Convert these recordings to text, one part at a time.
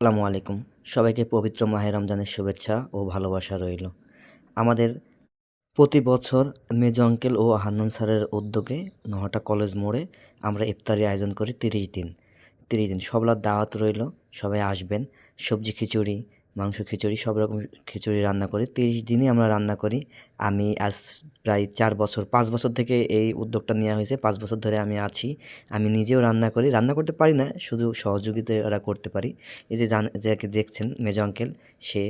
আসসালামু আলাইকুম। সবাইকে পবিত্র মাহে রমজানের শুভেচ্ছা ও ভালোবাসা রইল। আমাদের প্রতি বছর মেজ অঙ্কেল ও হান্নান স্যারের উদ্যোগে নহটা কলেজ মোড়ে আমরা ইফতারি আয়োজন করি তিরিশ দিন। তিরিশ দিন সবলার দাওয়াত রইল, সবাই আসবেন, সবজি খিচুড়ি মাংস, খিচুড়ি, সব রকম খিচুড়ি রান্না করি। তিরিশ দিনই আমরা রান্না করি। আমি আজ প্রায় চার বছর, পাঁচ বছর থেকে এই উদ্যোগটা নেওয়া হয়েছে। পাঁচ বছর ধরে আমি আছি। আমি নিজেও রান্না করি। রান্না করতে পারি না, শুধু সহযোগিতা করতে পারি। এই যে যাকে দেখছেন মেজো অঙ্কেল সে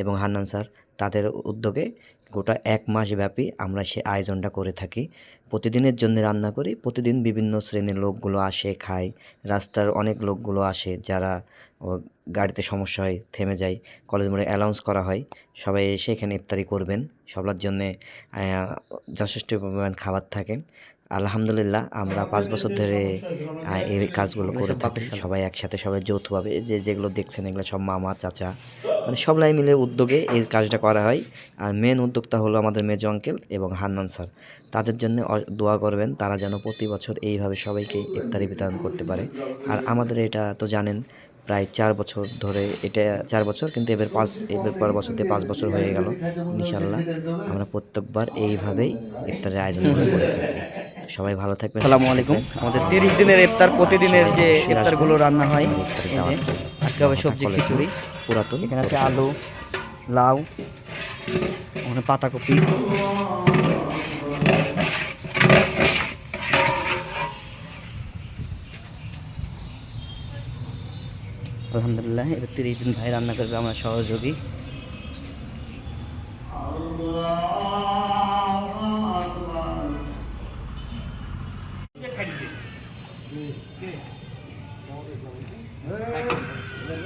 এবং হান্নান স্যার, তাদের উদ্যোগে গোটা এক মাস ব্যাপী আমরা সে আয়োজনটা করে থাকি। প্রতিদিনের জন্য রান্না করি, প্রতিদিন বিভিন্ন শ্রেণির লোকগুলো আসে, খায়। রাস্তার অনেক লোকগুলো আসে যারা গাড়িতে সমস্যা হয়, থেমে যায়। কলেজ মোড়ে অ্যালাউন্স করা হয়, সবাই এসে এখানে ইফতারি করবেন। সবার জন্যে যথেষ্ট পরিমাণ খাবার থাকে। আলহামদুলিল্লাহ, আমরা পাঁচ বছর ধরে এই কাজগুলো করে থাকি। সবাই একসাথে সবাই যৌথভাবে, যে যেগুলো দেখছেন এগুলো সব মামা, চাচা মানে সবাই মিলে উদ্যোগে এই কাজটা করা হয়। আর মেন উদ্যোক্তা হলো আমাদের মেজো আঙ্কেল এবং হান্নান স্যার তাদের জন্য দোয়া করবেন তারা যেন প্রতি বছর এইভাবে সবাইকে ইফতারি বিতরণ করতে পারে। আর আমাদের এটা তো জানেন প্রায় চার বছর ধরে এটা চার বছর কিন্তু এবার পাঁচ এবার পর বছর দিয়ে পাঁচ বছর হয়ে গেল ইনশাল্লাহ আমরা প্রত্যেকবার এইভাবেই ইফতারের আয়োজন করে থাকি। সবাই ভালো থাকবেন আসসালামু আলাইকুম। আমাদের তিরিশ দিনের ইফতার প্রতিদিনের যে ইফতারগুলো রান্না হয়। আজকে হবে সবজি খিচুড়ি। পুরাতন। এখানে আছে আলু লাউ ওখানে পাতাকপি। আলহামদুলিল্লাহ এবার তিরিশ দিন ভাই রান্না করবে আমার সহযোগী।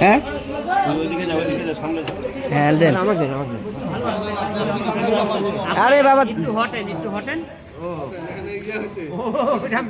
হ্যাঁ? হ্যাঁ আরে বাবা। একটু হটেন একটু হটেন 어. 내가 얘기하지. 어, 그냥